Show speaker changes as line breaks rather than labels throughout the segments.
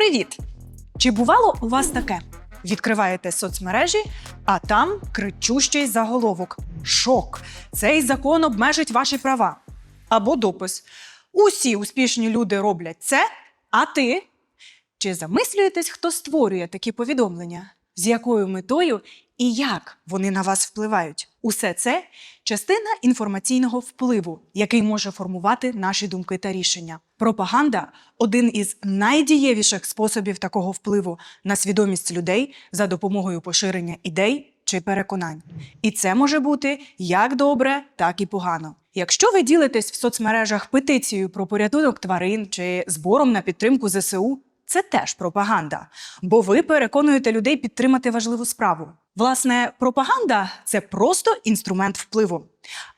Привіт! Чи бувало у вас таке? Відкриваєте соцмережі, а там кричущий заголовок. Шок! Цей закон обмежить ваші права. Або допис. Усі успішні люди роблять це, а ти? Чи замислюєтесь, хто створює такі повідомлення? З якою метою і як вони на вас впливають? Усе це частина інформаційного впливу, який може формувати наші думки та рішення. Пропаганда один із найдієвіших способів такого впливу на свідомість людей за допомогою поширення ідей чи переконань. І це може бути як добре, так і погано. Якщо ви ділитесь в соцмережах петицією про порятунок тварин чи збором на підтримку ЗСУ, це теж пропаганда, бо ви переконуєте людей підтримати важливу справу. Власне, пропаганда це просто інструмент впливу.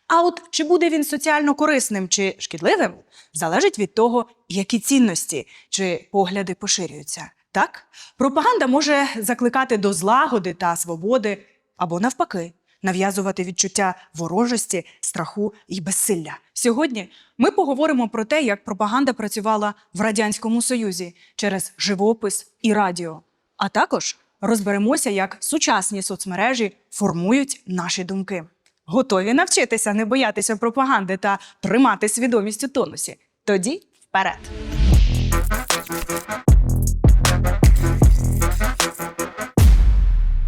А от чи буде він соціально корисним чи шкідливим, залежить від того, які цінності чи погляди поширюються. Так, пропаганда може закликати до злагоди та свободи, або навпаки, нав'язувати відчуття ворожості, страху і безсилля. Сьогодні ми поговоримо про те, як пропаганда працювала в радянському союзі через живопис і радіо. А також розберемося, як сучасні соцмережі формують наші думки. Готові навчитися не боятися пропаганди та тримати свідомість у тонусі. Тоді вперед!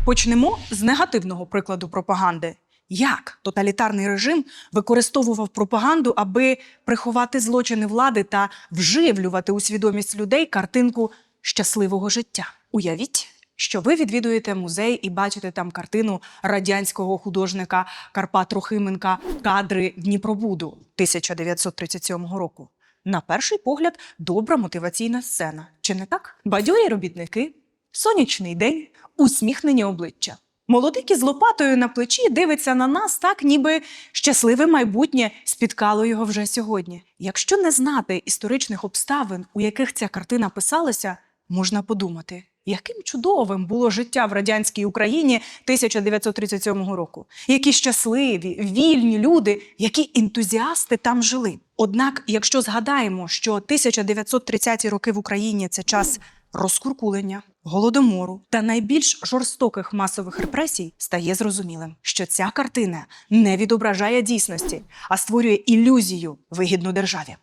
Почнемо з негативного прикладу пропаганди. Як тоталітарний режим використовував пропаганду, аби приховати злочини влади та вживлювати у свідомість людей картинку щасливого життя? Уявіть, що ви відвідуєте музей і бачите там картину радянського художника Карпа Трохименка Кадри Дніпробуду 1937 року. На перший погляд, добра мотиваційна сцена. Чи не так? Бадьорі робітники, сонячний день, усміхнені обличчя. Молодик із лопатою на плечі дивиться на нас так, ніби щасливе майбутнє спіткало його вже сьогодні. Якщо не знати історичних обставин, у яких ця картина писалася, можна подумати, яким чудовим було життя в радянській Україні 1937 року. Які щасливі, вільні люди, які ентузіасти там жили. Однак, якщо згадаємо, що 1930-ті роки в Україні це час розкуркулення, голодомору та найбільш жорстоких масових репресій, стає зрозумілим, що ця картина не відображає дійсності, а створює ілюзію вигідну державі.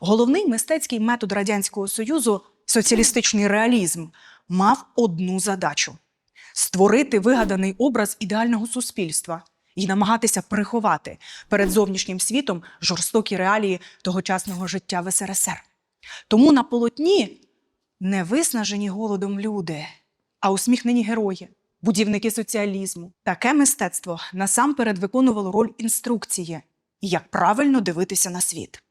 Головний мистецький метод радянського союзу соціалістичний реалізм мав одну задачу створити вигаданий образ ідеального суспільства і намагатися приховати перед зовнішнім світом жорстокі реалії тогочасного життя в СРСР. Тому на полотні не виснажені голодом люди, а усміхнені герої, будівники соціалізму. Таке мистецтво насамперед виконувало роль інструкції, як правильно дивитися на світ.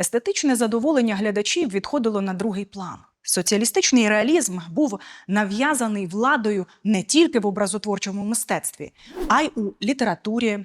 Естетичне задоволення глядачів відходило на другий план. Соціалістичний реалізм був нав'язаний владою не тільки в образотворчому мистецтві, а й у літературі,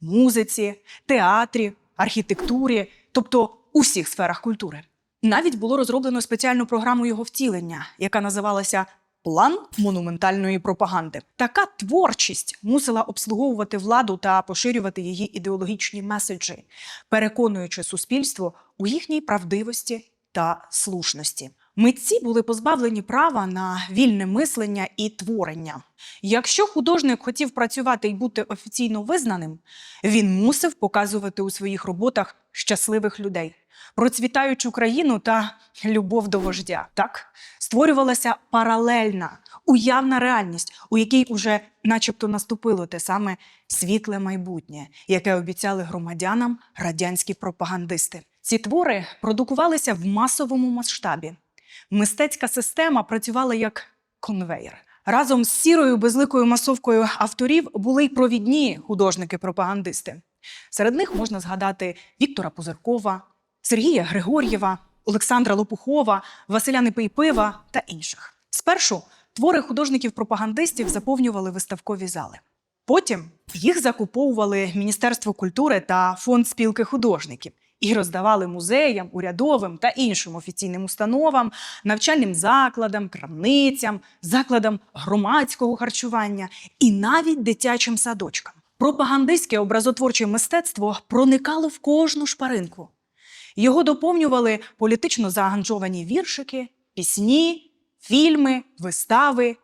музиці, театрі, архітектурі, тобто у всіх сферах культури. Навіть було розроблено спеціальну програму його втілення, яка називалася План монументальної пропаганди. Така творчість мусила обслуговувати владу та поширювати її ідеологічні меседжі, переконуючи суспільство у їхній правдивості та слушності. Митці були позбавлені права на вільне мислення і творення. Якщо художник хотів працювати і бути офіційно визнаним, він мусив показувати у своїх роботах щасливих людей, процвітаючу країну та любов до вождя. Так створювалася паралельна, уявна реальність, у якій уже, начебто, наступило те саме світле майбутнє, яке обіцяли громадянам радянські пропагандисти. Ці твори продукувалися в масовому масштабі. Мистецька система працювала як конвейер. Разом з сірою безликою масовкою авторів були й провідні художники-пропагандисти. Серед них можна згадати Віктора Пузиркова, Сергія Григор'єва, Олександра Лопухова, Василя Непейпива та інших. Спершу твори художників-пропагандистів заповнювали виставкові зали. Потім їх закуповували Міністерство культури та фонд спілки художників і роздавали музеям, урядовим та іншим офіційним установам, навчальним закладам, крамницям, закладам громадського харчування і навіть дитячим садочкам. Пропагандистське образотворче мистецтво проникало в кожну шпаринку. Його доповнювали політично заангажовані віршики, пісні фільми, вистави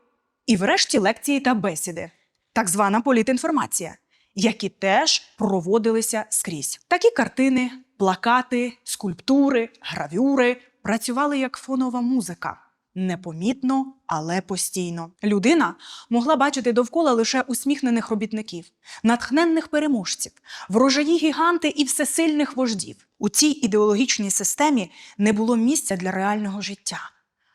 і, врешті, лекції та бесіди, так звана політінформація, які теж проводилися скрізь. Такі картини, плакати, скульптури, гравюри працювали як фонова музика. Непомітно, але постійно. Людина могла бачити довкола лише усміхнених робітників, натхненних переможців, врожаї гіганти і всесильних вождів. У цій ідеологічній системі не було місця для реального життя,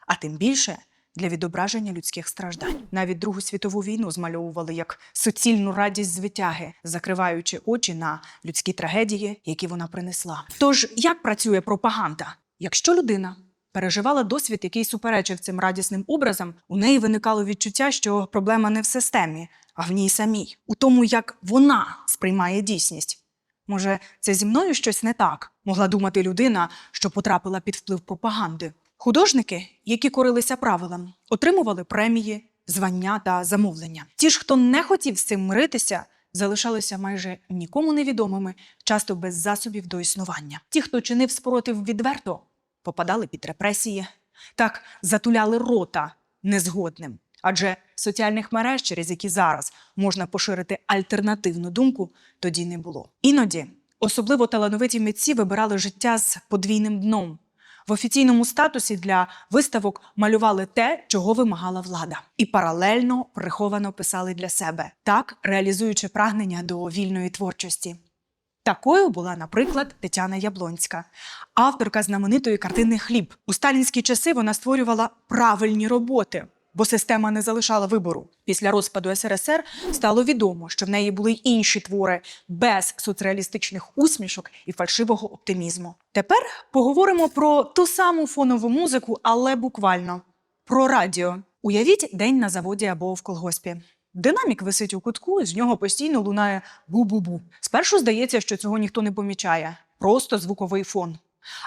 а тим більше для відображення людських страждань. Навіть Другу світову війну змальовували як суцільну радість звитяги, закриваючи очі на людські трагедії, які вона принесла. Тож як працює пропаганда? Якщо людина переживала досвід, який суперечив цим радісним образам, у неї виникало відчуття, що проблема не в системі, а в ній самій, у тому, як вона сприймає дійсність. Може, це зі мною щось не так, могла думати людина, що потрапила під вплив пропаганди. Художники, які корилися правилам, отримували премії, звання та замовлення. Ті ж, хто не хотів з цим миритися, залишалися майже нікому невідомими, часто без засобів до існування. Ті, хто чинив спротив відверто, попадали під репресії, так затуляли рота незгодним. Адже соціальних мереж, через які зараз можна поширити альтернативну думку, тоді не було. Іноді особливо талановиті митці вибирали життя з подвійним дном. В офіційному статусі для виставок малювали те, чого вимагала влада, і паралельно приховано писали для себе, так реалізуючи прагнення до вільної творчості. Такою була, наприклад, Тетяна Яблонська, авторка знаменитої картини Хліб. У сталінські часи вона створювала правильні роботи, бо система не залишала вибору. Після розпаду СРСР стало відомо, що в неї були й інші твори без соцреалістичних усмішок і фальшивого оптимізму. Тепер поговоримо про ту саму фонову музику, але буквально про радіо. Уявіть день на заводі або в колгоспі. Динамік висить у кутку, з нього постійно лунає бу-бу-бу. Спершу здається, що цього ніхто не помічає, просто звуковий фон.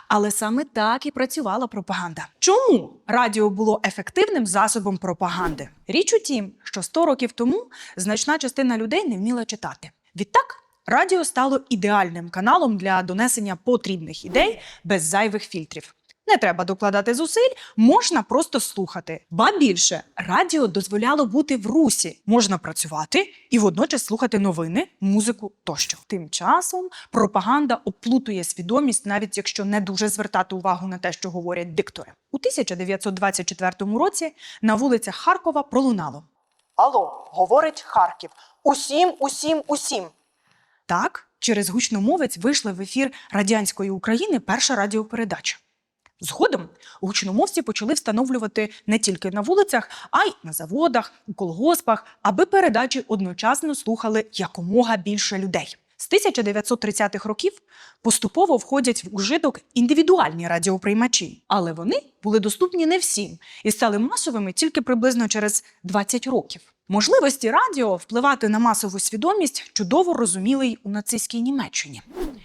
Але саме так і працювала пропаганда. Чому радіо було ефективним засобом пропаганди? Річ у тім, що 100 років тому значна частина людей не вміла читати. Відтак, радіо стало ідеальним каналом для донесення потрібних ідей без зайвих фільтрів. Не треба докладати зусиль, можна просто слухати. Ба більше радіо дозволяло бути в русі, можна працювати і водночас слухати новини, музику тощо. Тим часом пропаганда оплутує свідомість, навіть якщо не дуже звертати увагу на те, що говорять диктори. У 1924 році на вулицях Харкова пролунало. Алло, говорить Харків. Усім, усім, усім. Так, через гучномовець вийшла в ефір радянської України перша радіопередача. Згодом гучномовці почали встановлювати не тільки на вулицях, а й на заводах, у колгоспах, аби передачі одночасно слухали якомога більше людей. З 1930-х років поступово входять в ужиток індивідуальні радіоприймачі, але вони були доступні не всім і стали масовими тільки приблизно через 20 років. Можливості радіо впливати на масову свідомість чудово розуміли й у нацистській Німеччині.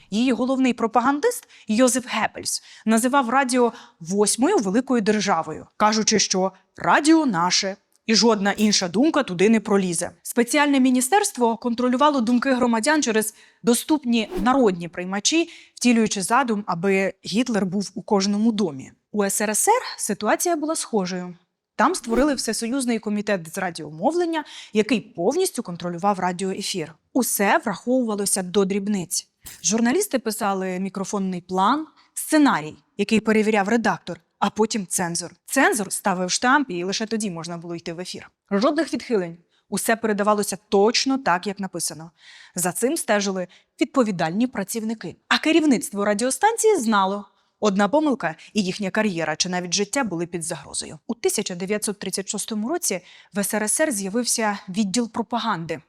Її головний пропагандист Йозеф Геббельс називав радіо восьмою великою державою, кажучи, що радіо наше. І жодна інша думка туди не пролізе. Спеціальне міністерство контролювало думки громадян через доступні народні приймачі, втілюючи задум, аби Гітлер був у кожному домі. У СРСР ситуація була схожою. Там створили всесоюзний комітет з радіомовлення, який повністю контролював радіоефір. Усе враховувалося до дрібниць. Журналісти писали мікрофонний план, сценарій, який перевіряв редактор, а потім цензор. Цензор ставив штамп, і лише тоді можна було йти в ефір. Жодних відхилень. Усе передавалося точно так, як написано. За цим стежили відповідальні працівники. А керівництво радіостанції знало. Одна помилка, і їхня кар'єра чи навіть життя були під загрозою. У 1936 році в СРСР з'явився відділ пропаганди.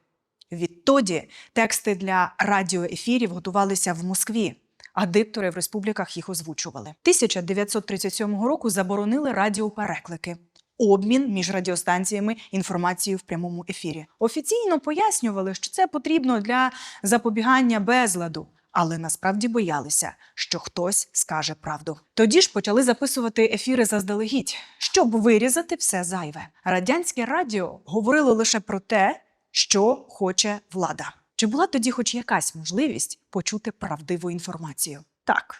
Відтоді тексти для радіоефірів готувалися в Москві, а диктори в республіках їх озвучували. 1937 року заборонили радіопереклики. Обмін між радіостанціями інформацією в прямому ефірі. Офіційно пояснювали, що це потрібно для запобігання безладу, але насправді боялися, що хтось скаже правду. Тоді ж почали записувати ефіри заздалегідь, щоб вирізати все зайве. Радянське радіо говорило лише про те, що хоче влада. Чи була тоді хоч якась можливість почути правдиву інформацію? Так.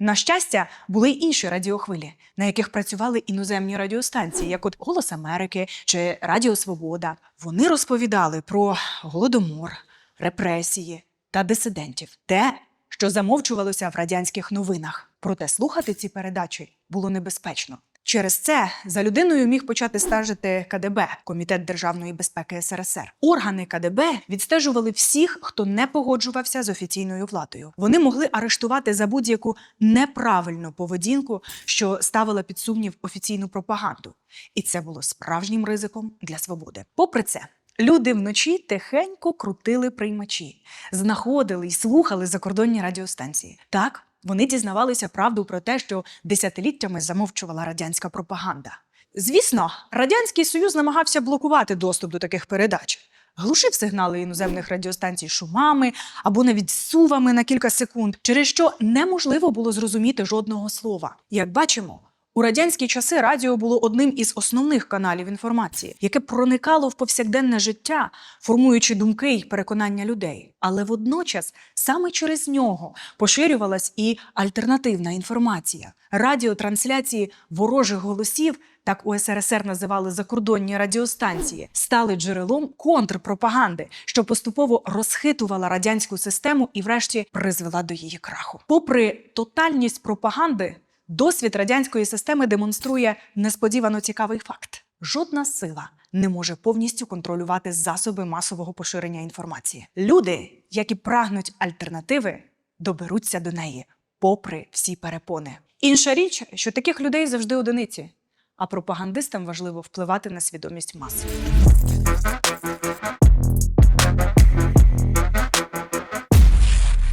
На щастя, були й інші радіохвилі, на яких працювали іноземні радіостанції, як от Голос Америки чи Радіо Свобода. Вони розповідали про голодомор, репресії та дисидентів, те, що замовчувалося в радянських новинах. Проте слухати ці передачі було небезпечно. Через це за людиною міг почати стежити КДБ Комітет державної безпеки СРСР. Органи КДБ відстежували всіх, хто не погоджувався з офіційною владою. Вони могли арештувати за будь-яку неправильну поведінку, що ставила під сумнів офіційну пропаганду. І це було справжнім ризиком для свободи. Попри це. Люди вночі тихенько крутили приймачі, знаходили і слухали закордонні радіостанції. Так, вони дізнавалися правду про те, що десятиліттями замовчувала радянська пропаганда. Звісно, радянський союз намагався блокувати доступ до таких передач. Глушив сигнали іноземних радіостанцій шумами або навіть сувами на кілька секунд, через що неможливо було зрозуміти жодного слова. Як бачимо, у радянські часи радіо було одним із основних каналів інформації, яке проникало в повсякденне життя, формуючи думки й переконання людей. Але водночас саме через нього поширювалась і альтернативна інформація. Радіотрансляції ворожих голосів, так у СРСР називали закордонні радіостанції, стали джерелом контрпропаганди, що поступово розхитувала радянську систему і, врешті, призвела до її краху. Попри тотальність пропаганди, Досвід радянської системи демонструє несподівано цікавий факт: жодна сила не може повністю контролювати засоби масового поширення інформації. Люди, які прагнуть альтернативи, доберуться до неї, попри всі перепони. Інша річ, що таких людей завжди одиниці, а пропагандистам важливо впливати на свідомість мас.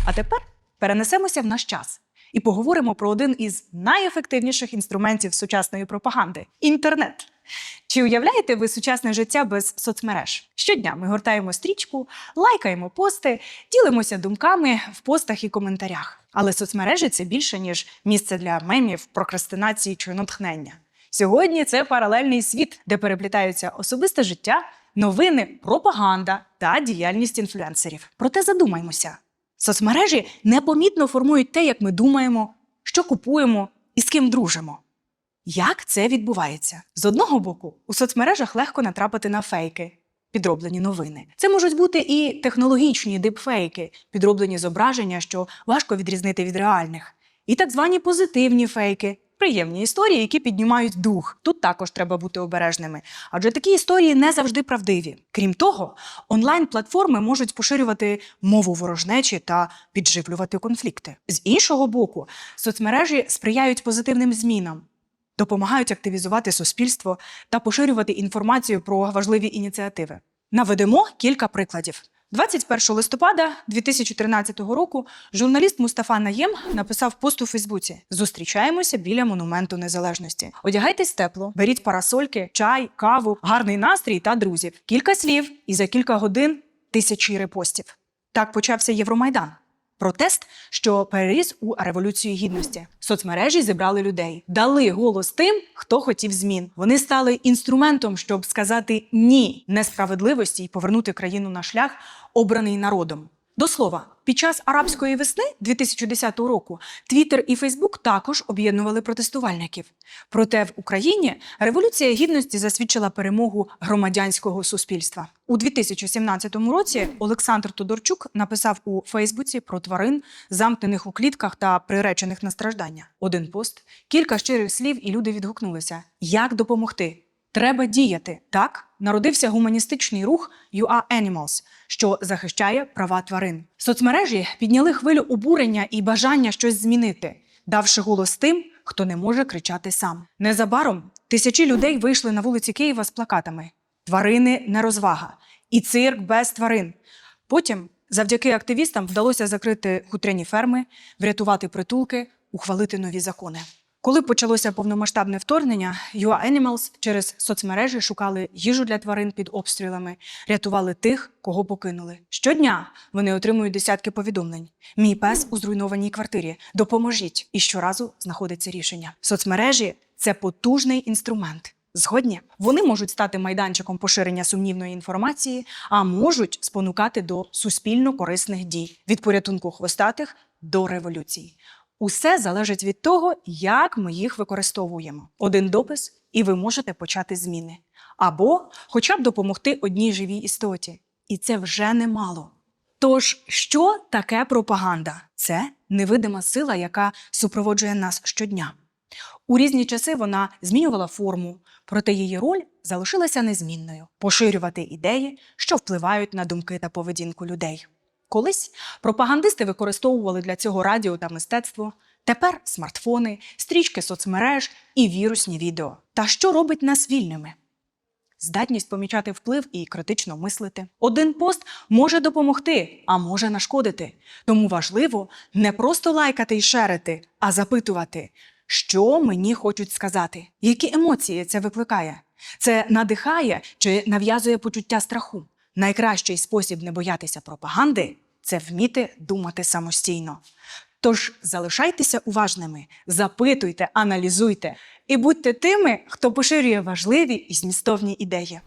А тепер перенесемося в наш час і поговоримо про один із найефективніших інструментів сучасної пропаганди інтернет. Чи уявляєте ви сучасне життя без соцмереж? Щодня ми гортаємо стрічку, лайкаємо пости, ділимося думками в постах і коментарях. Але соцмережі це більше ніж місце для мемів, прокрастинації чи натхнення. Сьогодні це паралельний світ, де переплітаються особисте життя, новини, пропаганда та діяльність інфлюенсерів. Проте задумаймося. Соцмережі непомітно формують те, як ми думаємо, що купуємо і з ким дружимо. Як це відбувається? З одного боку, у соцмережах легко натрапити на фейки, підроблені новини. Це можуть бути і технологічні дипфейки, підроблені зображення, що важко відрізнити від реальних, і так звані позитивні фейки. Приємні історії, які піднімають дух. Тут також треба бути обережними, адже такі історії не завжди правдиві. Крім того, онлайн-платформи можуть поширювати мову ворожнечі та підживлювати конфлікти. З іншого боку, соцмережі сприяють позитивним змінам, допомагають активізувати суспільство та поширювати інформацію про важливі ініціативи. Наведемо кілька прикладів. 21 листопада 2013 року журналіст Мустафа Наєм написав пост у Фейсбуці: Зустрічаємося біля монументу незалежності. Одягайтесь тепло, беріть парасольки, чай, каву, гарний настрій та друзів. Кілька слів, і за кілька годин тисячі репостів. Так почався Євромайдан. Протест, що переріс у революцію гідності. Соцмережі зібрали людей, дали голос тим, хто хотів змін. Вони стали інструментом, щоб сказати ні несправедливості і повернути країну на шлях, обраний народом. До слова, під час арабської весни 2010 року Твіттер і Фейсбук також об'єднували протестувальників. Проте в Україні революція гідності засвідчила перемогу громадянського суспільства. У 2017 році Олександр Тодорчук написав у Фейсбуці про тварин, замкнених у клітках та приречених на страждання. Один пост, кілька щирих слів, і люди відгукнулися: як допомогти? Треба діяти. Так народився гуманістичний рух «You are Animals», що захищає права тварин. Соцмережі підняли хвилю обурення і бажання щось змінити, давши голос тим, хто не може кричати сам. Незабаром тисячі людей вийшли на вулиці Києва з плакатами: Тварини не розвага і цирк без тварин. Потім, завдяки активістам, вдалося закрити хутряні ферми, врятувати притулки, ухвалити нові закони. Коли почалося повномасштабне вторгнення, UA Animals через соцмережі шукали їжу для тварин під обстрілами, рятували тих, кого покинули. Щодня вони отримують десятки повідомлень. Мій пес у зруйнованій квартирі. Допоможіть! І щоразу знаходиться рішення. Соцмережі це потужний інструмент. Згодні вони можуть стати майданчиком поширення сумнівної інформації, а можуть спонукати до суспільно корисних дій від порятунку хвостатих до революції. Усе залежить від того, як ми їх використовуємо. Один допис, і ви можете почати зміни. Або хоча б допомогти одній живій істоті. І це вже немало. Тож, що таке пропаганда? Це невидима сила, яка супроводжує нас щодня. У різні часи вона змінювала форму, проте її роль залишилася незмінною поширювати ідеї, що впливають на думки та поведінку людей. Колись пропагандисти використовували для цього радіо та мистецтво. Тепер смартфони, стрічки соцмереж і вірусні відео. Та що робить нас вільними? Здатність помічати вплив і критично мислити. Один пост може допомогти, а може нашкодити. Тому важливо не просто лайкати і шерити, а запитувати, що мені хочуть сказати, які емоції це викликає. Це надихає чи нав'язує почуття страху. Найкращий спосіб не боятися пропаганди це вміти думати самостійно. Тож залишайтеся уважними, запитуйте, аналізуйте і будьте тими, хто поширює важливі і змістовні ідеї.